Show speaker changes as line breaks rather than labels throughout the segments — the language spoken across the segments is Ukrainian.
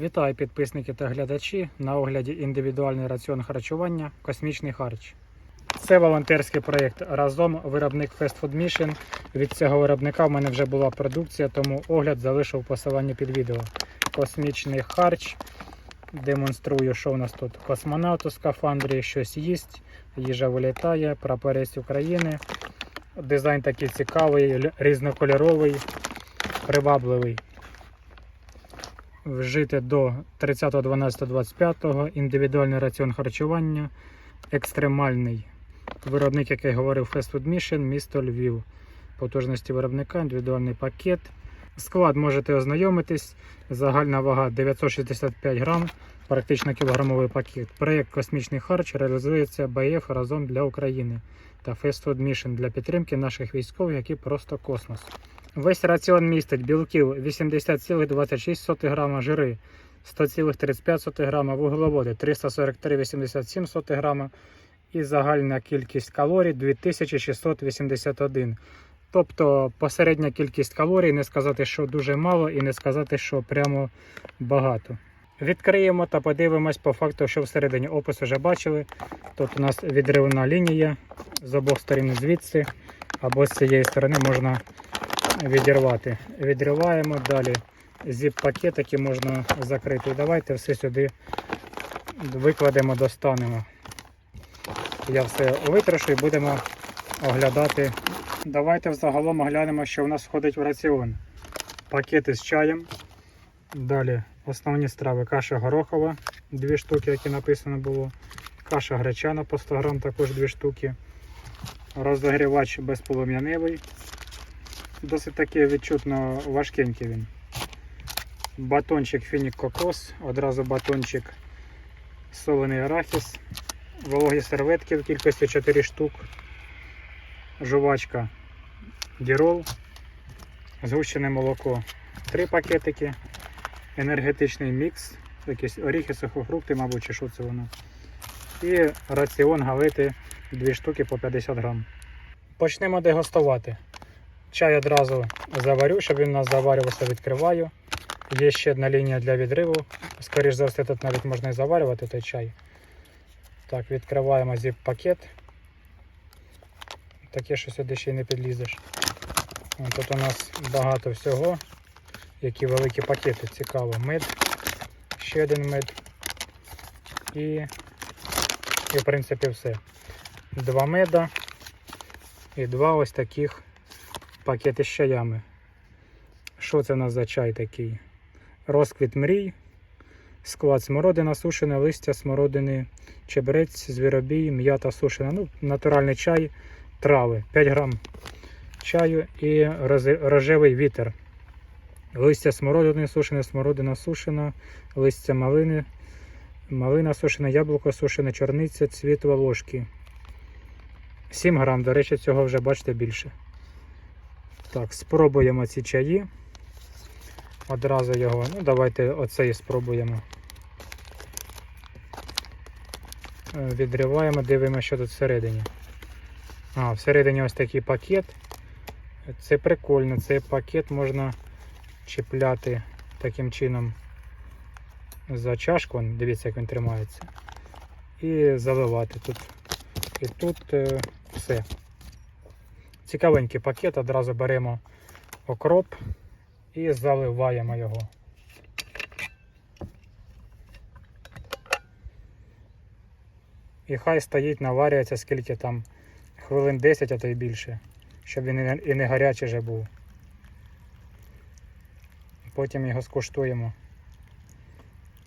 Вітаю підписники та глядачі на огляді індивідуальний раціон харчування Космічний харч. Це волонтерський проєкт разом виробник Fast Food Mission. Від цього виробника в мене вже була продукція, тому огляд залишив посилання під відео. Космічний харч. Демонструю, що у нас тут. Космонавт у скафандрі, щось їсть, їжа вилітає, прапорець України. Дизайн такий цікавий, різнокольоровий, привабливий вжити до 30.12.25 індивідуальний раціон харчування, екстремальний. Виробник, який говорив Fast Food Mission, місто Львів. Потужності виробника, індивідуальний пакет. Склад можете ознайомитись. Загальна вага 965 грам, практично кілограмовий пакет. Проєкт Космічний харч реалізується БФ разом для України та Fast Food Mission для підтримки наших військових, які просто космос. Весь раціон містить білків 80,26 грама, жири 100,35 грама, вуглеводи 343,87 грама і загальна кількість калорій 2681. Тобто посередня кількість калорій, не сказати, що дуже мало, і не сказати, що прямо багато. Відкриємо та подивимось по факту, що всередині опис вже бачили. Тут у нас відривна лінія з обох сторін звідси, або з цієї сторони можна відірвати. Відриваємо далі зіп-пакет, який можна закрити. Давайте все сюди викладемо, достанемо. Я все витрашу і будемо оглядати. Давайте взагалом оглянемо, що в нас входить в раціон. Пакети з чаєм. Далі основні страви. Каша горохова, дві штуки, які написано було. Каша гречана по 100 грам, також дві штуки. Розогрівач безполум'янивий. Досить таки відчутно важкенький він. Батончик фінік кокос, одразу батончик солений арахіс, вологі серветки в кількості 4 штук, жувачка дірол, згущене молоко 3 пакетики, енергетичний мікс, якісь оріхи, сухофрукти, мабуть, чи що це воно. І раціон галити 2 штуки по 50 грам. Почнемо дегустувати. Чай одразу заварю, щоб він у нас заварювався, відкриваю. Є ще одна лінія для відриву. Скоріше за все, тут навіть можна і заварювати той чай. Так, відкриваємо зіп-пакет. Таке, що сюди ще й не підлізеш. Тут у нас багато всього. Які великі пакети, цікаво. Мед, ще один мед. І, і в принципі все. Два меда і два ось таких пакети з чаями. Що це в нас за чай такий? Розквіт мрій, склад смородина, сушене листя, смородини, чебрець, звіробій, м'ята сушена. Ну, натуральний чай, трави, 5 грам чаю і рожевий вітер. Листя смородини сушене, смородина сушена, листя малини, малина сушена, яблуко сушене, чорниця, цвіт волошки. 7 грам, до речі, цього вже бачите більше. Так, спробуємо ці чаї. Одразу його, ну давайте оцей спробуємо. Е, Відриваємо, дивимося, що тут всередині. А, всередині ось такий пакет. Це прикольно, цей пакет можна чіпляти таким чином за чашку. Дивіться, як він тримається. І заливати тут. І тут е, все. Цікавенький пакет, одразу беремо окроп і заливаємо його. І хай стоїть, наварюється скільки там хвилин 10, а то й більше, щоб він і не- гарячий вже був. Потім його скуштуємо,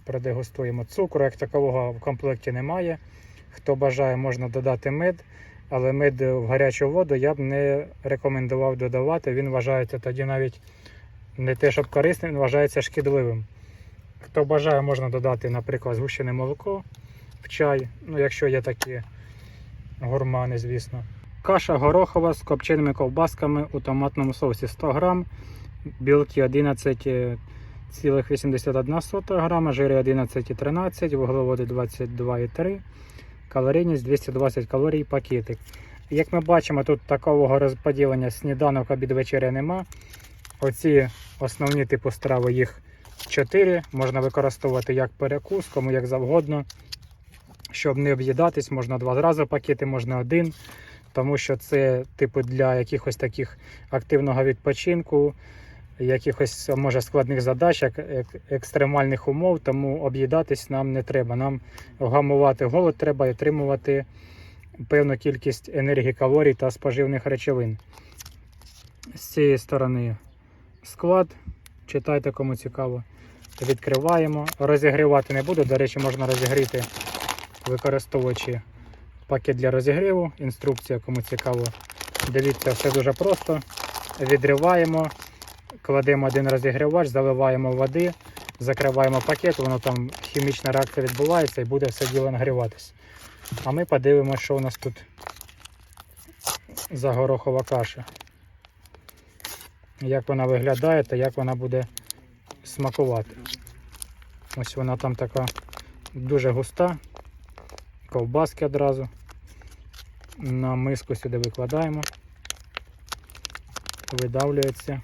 продегустуємо. Цукру як такового в комплекті немає. Хто бажає, можна додати мед, але мед в гарячу воду я б не рекомендував додавати. Він вважається тоді навіть не те, щоб корисним, він вважається шкідливим. Хто бажає, можна додати, наприклад, згущене молоко в чай, ну якщо є такі гурмани, звісно. Каша горохова з копченими ковбасками у томатному соусі 100 грам, білки 11,81 грама, жири 11,13, вуглеводи 22,3, калорійність 220 калорій пакетик. Як ми бачимо, тут такого розподілення сніданок, обід вечеря нема. Оці основні типу страви їх 4. Можна використовувати як перекус, кому як завгодно. Щоб не об'їдатись, можна два зрази пакети, можна один. Тому що це, типу, для якихось таких активного відпочинку, якихось може складних задач, як екстремальних умов, тому об'їдатись нам не треба. Нам вгамувати голод треба і отримувати певну кількість енергії калорій та споживних речовин. З цієї сторони склад. Читайте, кому цікаво. Відкриваємо. Розігрівати не буду. До речі, можна розігріти, використовуючи пакет для розігріву. Інструкція, кому цікаво. Дивіться, все дуже просто. Відриваємо, кладемо один розігрівач, заливаємо води, закриваємо пакет, воно там хімічна реакція відбувається і буде все діло нагріватися. А ми подивимося, що у нас тут за горохова каша. Як вона виглядає та як вона буде смакувати. Ось вона там така дуже густа. Ковбаски одразу. На миску сюди викладаємо. Видавлюється.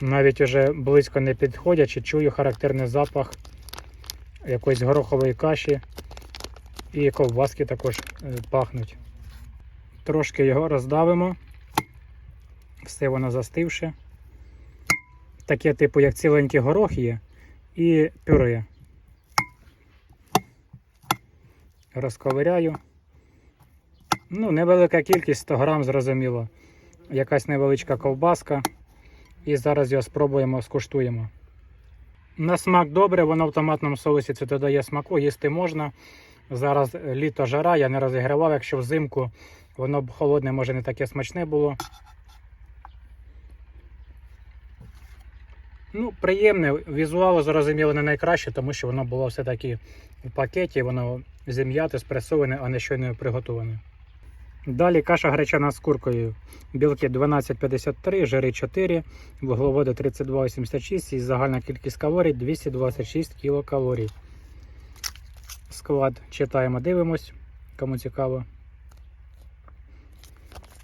Навіть уже близько не підходячи, чую характерний запах якоїсь горохової каші і ковбаски також е, пахнуть. Трошки його роздавимо. Все воно застивше. Таке, типу, як ціленький горох є, і пюре. Розковиряю. Ну, невелика кількість 100 грам, зрозуміло. Якась невеличка ковбаска. І зараз його спробуємо, скуштуємо. На смак добре, воно в томатному соусі це додає смаку, їсти можна. Зараз літо жара, я не розігрівав, якщо взимку воно б холодне, може не таке смачне було. Ну, приємне, візуально зрозуміло не найкраще, тому що воно було все-таки в пакеті, воно зім'яте, спресоване, а не щойно приготоване. Далі каша гречана з куркою. Білки 12,53, жири 4, вуглеводи 32,86 і загальна кількість калорій 226 кілокалорій. Склад читаємо, дивимось, кому цікаво.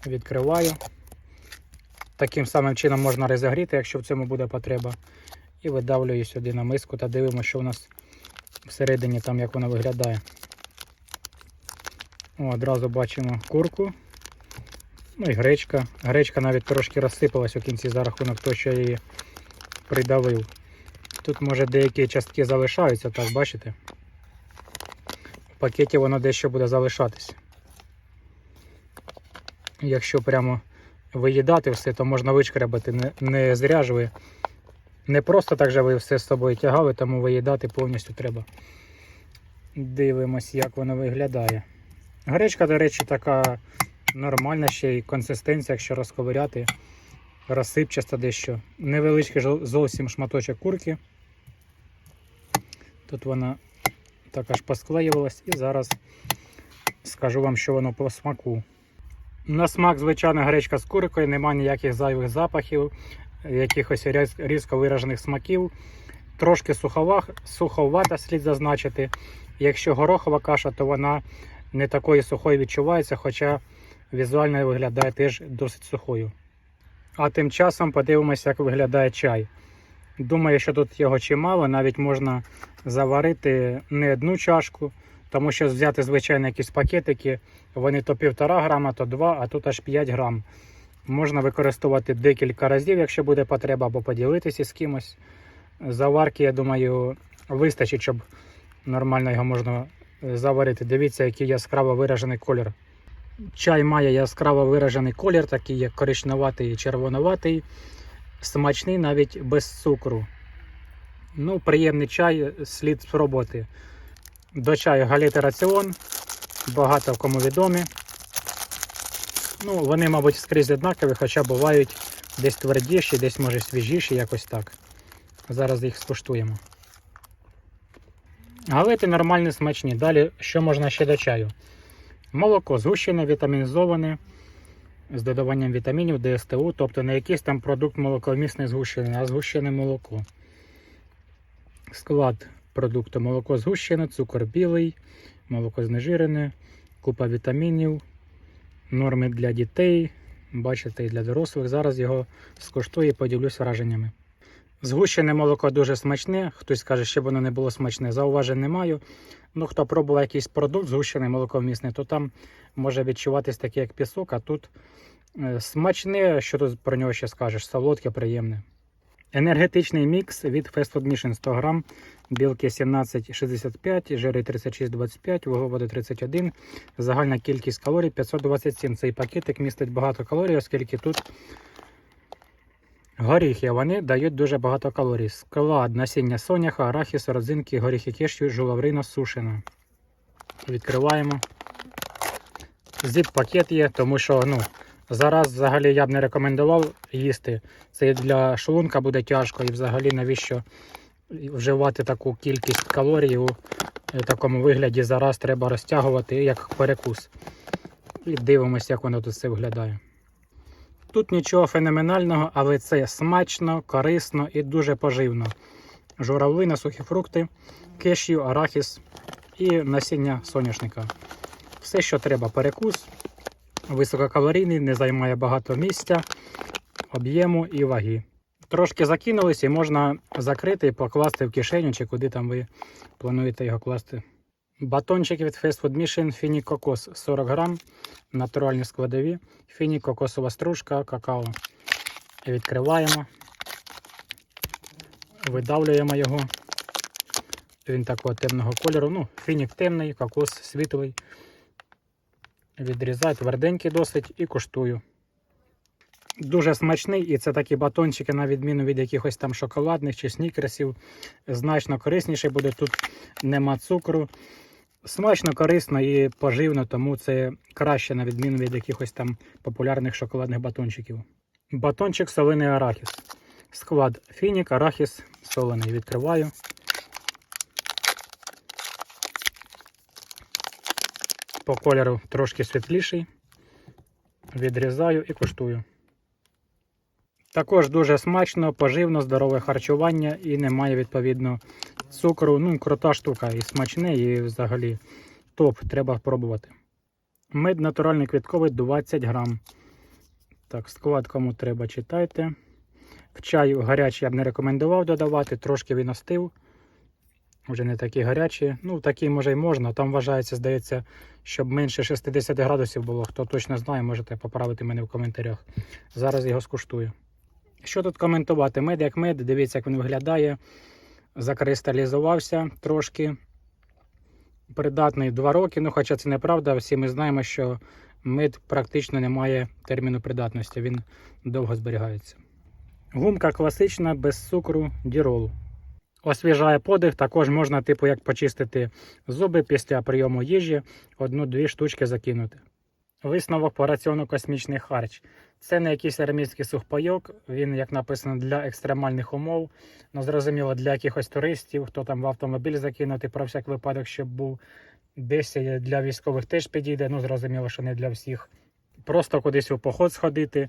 Відкриваю. Таким самим чином можна розігріти, якщо в цьому буде потреба. І видавлюю сюди на миску та дивимося, що у нас всередині там як вона виглядає. Одразу бачимо курку. Ну і гречка. Гречка навіть трошки розсипалась у кінці за рахунок того, що я її придавив. Тут може деякі частки залишаються, так, бачите? В пакеті воно дещо буде залишатись. Якщо прямо виїдати все, то можна вичкрябати. Не, не зря ж ви. Не просто так же ви все з собою тягали, тому виїдати повністю треба. Дивимось, як воно виглядає. Гречка, до речі, така нормальна ще й консистенція, якщо розковиряти, розсипчаста дещо. Невеличкий зовсім шматочок курки. Тут вона так аж посклеювалась і зараз скажу вам, що воно по смаку. На смак, звичайна гречка з куркою, немає ніяких зайвих запахів, якихось різко виражених смаків. Трошки сухова, суховата слід зазначити. Якщо горохова каша, то вона не такою сухою відчувається, хоча візуально виглядає теж досить сухою. А тим часом подивимося, як виглядає чай. Думаю, що тут його чимало, навіть можна заварити не одну чашку, тому що взяти звичайно якісь пакетики, вони то півтора грама, то 2, а тут аж 5 грам. Можна використовувати декілька разів, якщо буде потреба, або поділитися з кимось. Заварки, я думаю, вистачить, щоб нормально його можна заварити. Дивіться, який яскраво виражений колір. Чай має яскраво виражений колір, такий як коричневатий і червонуватий, смачний навіть без цукру. Ну, приємний чай, слід спробувати. До чаю галіти раціон, багато кому відомі. Ну, вони, мабуть, скрізь однакові, хоча бувають десь твердіші, десь може свіжіші, якось так. Зараз їх скуштуємо. Галети нормальні, смачні. Далі, що можна ще до чаю? Молоко згущене, вітамінізоване, з додаванням вітамінів, ДСТУ, тобто не якийсь там продукт молокомісний згущений, а згущене молоко. Склад продукту молоко згущене, цукор білий, молоко знежирене, купа вітамінів, норми для дітей, бачите, і для дорослих. Зараз його скуштую і поділюсь враженнями. Згущене молоко дуже смачне. Хтось каже, щоб воно не було смачне. Зауважень не маю. Ну, хто пробував якийсь продукт, згущене молоко вмісне, то там може відчуватись таке, як пісок, а тут е, смачне, що тут про нього ще скажеш, солодке, приємне. Енергетичний мікс від Fast Food Mission 100 грам, білки 17,65, жири 36,25, вуглеводи 31, загальна кількість калорій 527. Цей пакетик містить багато калорій, оскільки тут горіхи, вони дають дуже багато калорій. Склад насіння соняха, арахіс, родзинки, горіхи кешю, жураврина сушена. Відкриваємо. Зіп-пакет є, тому що ну, зараз взагалі я б не рекомендував їсти. Це для шлунка буде тяжко і взагалі навіщо вживати таку кількість калорій у е, такому вигляді. Зараз треба розтягувати як перекус. І дивимося, як воно тут все виглядає. Тут нічого феноменального, але це смачно, корисно і дуже поживно. Журавлина, сухі фрукти, кешю, арахіс і насіння соняшника. Все, що треба, перекус, висококалорійний, не займає багато місця, об'єму і ваги. Трошки закинулись і можна закрити і покласти в кишеню, чи куди там ви плануєте його класти. Батончик від Fast Food Mission Фіні Кокос 40 грам, натуральні складові, фіні кокосова стружка, какао. Відкриваємо, видавлюємо його. Він такого темного кольору. Ну, фінік темний, кокос світлий. Відрізаю тверденький досить і куштую. Дуже смачний, і це такі батончики, на відміну від якихось там шоколадних чи снікерсів. Значно корисніше буде. Тут нема цукру. Смачно, корисно і поживно, тому це краще, на відміну від якихось там популярних шоколадних батончиків. Батончик солений арахіс. Склад фінік, арахіс солений. Відкриваю. По кольору трошки світліший. Відрізаю і куштую. Також дуже смачно, поживно, здорове харчування і немає відповідно цукру. Ну, крута штука і смачне, і взагалі топ, треба пробувати. Мед натуральний квітковий 20 грам. Так, склад кому треба, читайте. В чаю гарячий я б не рекомендував додавати, трошки він остив. Вже не такі гарячі. Ну, такі може й можна. Там вважається, здається, щоб менше 60 градусів було. Хто точно знає, можете поправити мене в коментарях. Зараз його скуштую. Що тут коментувати? Мед як мед, дивіться, як він виглядає. Закристалізувався трошки. Придатний 2 роки, ну хоча це неправда, всі ми знаємо, що мед практично не має терміну придатності, він довго зберігається. Гумка класична, без цукру, дірол. Освіжає подих, також можна, типу, як почистити зуби після прийому їжі, одну-дві штучки закинути. Висновок по раціону космічний харч. Це не якийсь армійський сухпайок, він, як написано, для екстремальних умов. Ну, зрозуміло, для якихось туристів, хто там в автомобіль закинути про всяк випадок, щоб був. Десь для військових теж підійде, ну зрозуміло, що не для всіх. Просто кудись у поход сходити.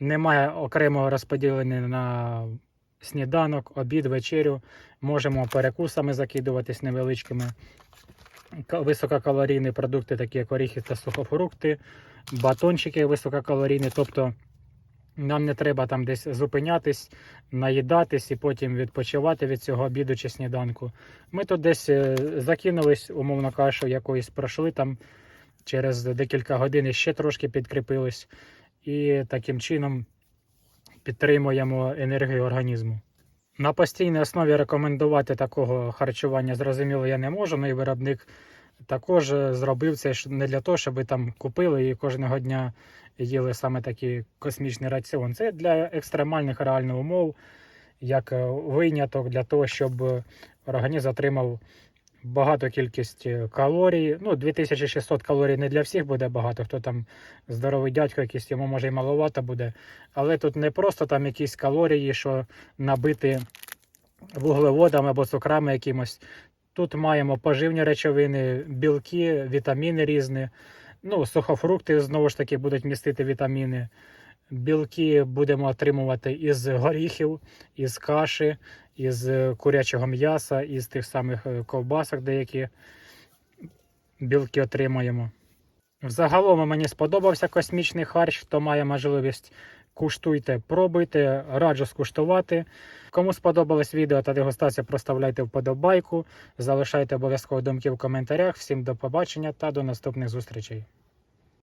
Немає окремого розподілення на сніданок, обід, вечерю. Можемо перекусами закидуватись невеличкими. Висококалорійні продукти, такі як оріхи та сухофрукти, батончики висококалорійні. Тобто нам не треба там десь зупинятись, наїдатись і потім відпочивати від цього обіду чи сніданку. Ми тут десь е, закинулись, умовно кажучи, якоїсь пройшли там через декілька годин і ще трошки підкріпились. І таким чином підтримуємо енергію організму. На постійній основі рекомендувати такого харчування зрозуміло я не можу. Ну і виробник також е, зробив це не для того, щоб там купили і кожного дня їли саме такий космічний раціон. Це для екстремальних реально умов, як е, виняток для того, щоб е, організм отримав багату кількість калорій. Ну, 2600 калорій не для всіх буде багато. Хто там здоровий дядько, якийсь йому може і маловато буде. Але тут не просто там якісь калорії, що набити вуглеводами або цукрами якимось. Тут маємо поживні речовини, білки, вітаміни різні. Ну, сухофрукти знову ж таки будуть містити вітаміни. Білки будемо отримувати із горіхів, із каші, із курячого м'яса, із тих самих е, ковбасок, деякі білки отримаємо. Взагалом мені сподобався космічний харч, хто має можливість Куштуйте, пробуйте, раджу скуштувати. Кому сподобалось відео та дегустація, проставляйте вподобайку, залишайте обов'язково думки в коментарях. Всім до побачення та до наступних зустрічей.